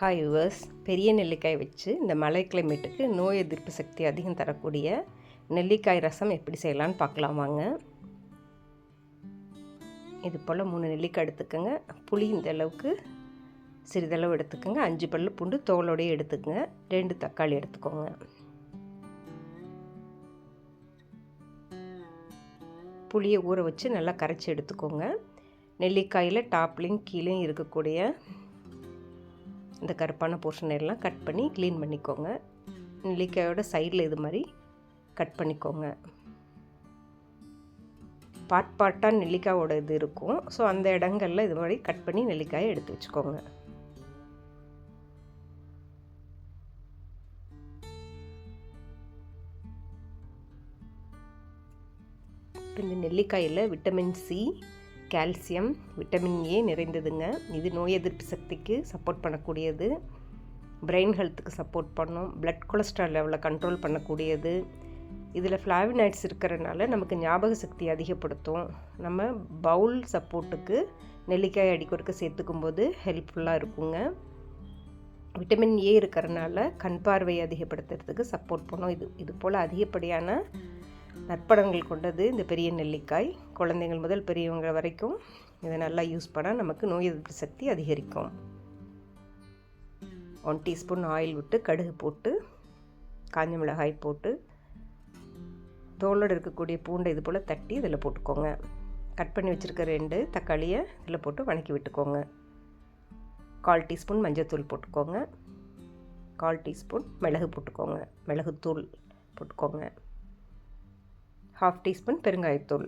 Hi yours பெரிய நெல்லிக்காய் வச்சு இந்த மழை கிளைமேட்டுக்கு நோய் எதிர்ப்பு சக்தி அதிகம் தரக்கூடிய நெல்லிக்காய் ரசம் எப்படி செய்யலான்னு பார்க்கலாம் வாங்க. இது போல் மூணு நெல்லிக்காய் எடுத்துக்கோங்க. புளி இந்த அளவுக்கு சிறிதளவு எடுத்துக்கோங்க. அஞ்சு பல்லு பூண்டு தோலோடையே எடுத்துக்கோங்க. ரெண்டு தக்காளி எடுத்துக்கோங்க. புளியை ஊற வச்சு நல்லா கரைச்சி எடுத்துக்கோங்க. நெல்லிக்காயில் டாப்லேயும் கீழேயும் இருக்கக்கூடிய இந்த கருப்பான போர்ஷன் எல்லாம் கட் பண்ணி க்ளீன் பண்ணிக்கோங்க. நெல்லிக்காயோட சைடில் இது மாதிரி கட் பண்ணிக்கோங்க. பார்ட் பார்ட்டாக நெல்லிக்காயோட இது இருக்கும். ஸோ அந்த இடங்களில் இது மாதிரி கட் பண்ணி நெல்லிக்காயை எடுத்து வச்சுக்கோங்க. இந்த நெல்லிக்காயில் vitamin C calcium vitamin A நிறைந்ததுங்க. இது நோய் எதிர்ப்பு சக்திக்கு சப்போர்ட் பண்ணக்கூடியது. பிரெயின் ஹெல்த்துக்கு சப்போர்ட் பண்ணும். பிளட் கொலஸ்ட்ரால் லெவலை கண்ட்ரோல் பண்ணக்கூடியது. இதில் ஃப்ளாவினாய்ட்ஸ் இருக்கிறனால நமக்கு ஞாபக சக்தி அதிகப்படுத்தும். நம்ம பவுல் சப்போர்ட்டுக்கு நெல்லிக்காய் அடிக்கொடுக்க சேர்த்துக்கும் போது ஹெல்ப்ஃபுல்லாக இருக்குங்க. விட்டமின் ஏ இருக்கிறனால கண் பார்வை அதிகப்படுத்துறதுக்கு சப்போர்ட் பண்ணும். இது இது போல் அதிகப்படியான நற்படங்கள் கொண்டது இந்த பெரிய நெல்லிக்காய். குழந்தைங்கள் முதல் பெரியவங்க வரைக்கும் இதை நல்லா யூஸ் பண்ணால் நமக்கு நோய் எதிர்ப்பு சக்தி அதிகரிக்கும். ஒன் டீஸ்பூன் ஆயில் விட்டு கடுகு போட்டு காஞ்ச மிளகாய் போட்டு தோலோடு இருக்கக்கூடிய பூண்டை இது போல் தட்டி இதில் போட்டுக்கோங்க. கட் பண்ணி வச்சுருக்க ரெண்டு தக்காளியை இதில் போட்டு வணக்கி விட்டுக்கோங்க. கால் டீஸ்பூன் மஞ்சத்தூள் போட்டுக்கோங்க. கால் டீஸ்பூன் மிளகு போட்டுக்கோங்க. மிளகுத்தூள் போட்டுக்கோங்க. ஹாஃப் டீஸ்பூன் பெருங்காயத்தூள்.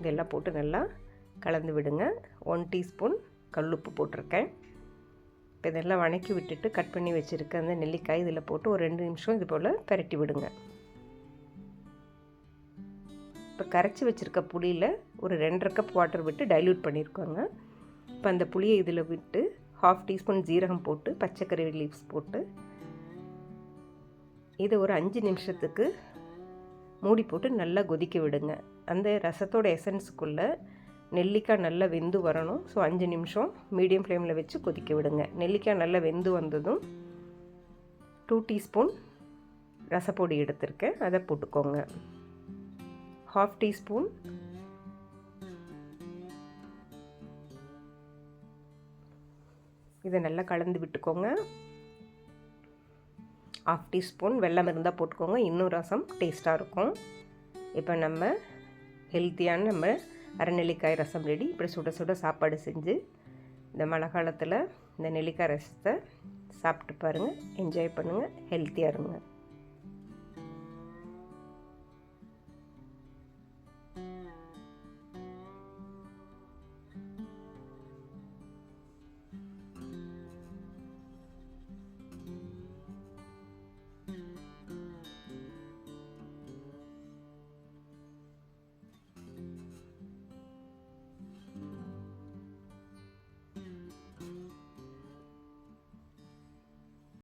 இதெல்லாம் போட்டு நல்லா கலந்து விடுங்க. ஒன் டீஸ்பூன் கல்லுப்பு போட்டிருக்கேன். இப்போ இதெல்லாம் வணக்கி விட்டுட்டு கட் பண்ணி வச்சுருக்க அந்த நெல்லிக்காய் இதில் போட்டு ஒரு ரெண்டு நிமிஷம் இது போல் பரட்டி விடுங்க. இப்போ கரைச்சி வச்சுருக்க புளியில் ஒரு ரெண்டரை கப் வாட்டர் விட்டு டைல்யூட் பண்ணியிருக்கோங்க இப்போ அந்த புளியை இதில் விட்டு ஹாஃப் டீஸ்பூன் ஜீரகம் போட்டு பச்சைக்கறி லீவ்ஸ் போட்டு இதை ஒரு அஞ்சு நிமிஷத்துக்கு மூடி போட்டு நல்லா கொதிக்க விடுங்க. அந்த ரசத்தோட எசன்ஸுக்குள்ளே நெல்லிக்காய் நல்லா வெந்து வரணும். ஸோ அஞ்சு நிமிஷம் மீடியம் ஃப்ளேமில் வச்சு கொதிக்க விடுங்க. நெல்லிக்காய் நல்லா வெந்து வந்ததும் டூ டீஸ்பூன் ரசப்பொடி எடுத்திருக்கேன். அதை போட்டுக்கோங்க. ஹாஃப் டீஸ்பூன் இதை நல்லா கலந்து விட்டுக்கோங்க. ஆஃப் டீஸ்பூன் வெள்ளம் இருந்தால் போட்டுக்கோங்க. இன்னும் ரசம் டேஸ்ட்டாக இருக்கும். இப்போ நம்ம ஹெல்த்தியான நம்ம அரைநெல்லிக்காய் ரசம் ரெடி இப்படி சுட சுட சாப்பாடு செஞ்சு இந்த மழை காலத்தில் இந்த நெல்லிக்காய் ரசத்தை சாப்பிட்டு பாருங்கள் என்ஜாய் பண்ணுங்கள் ஹெல்த்தியாக இருங்க.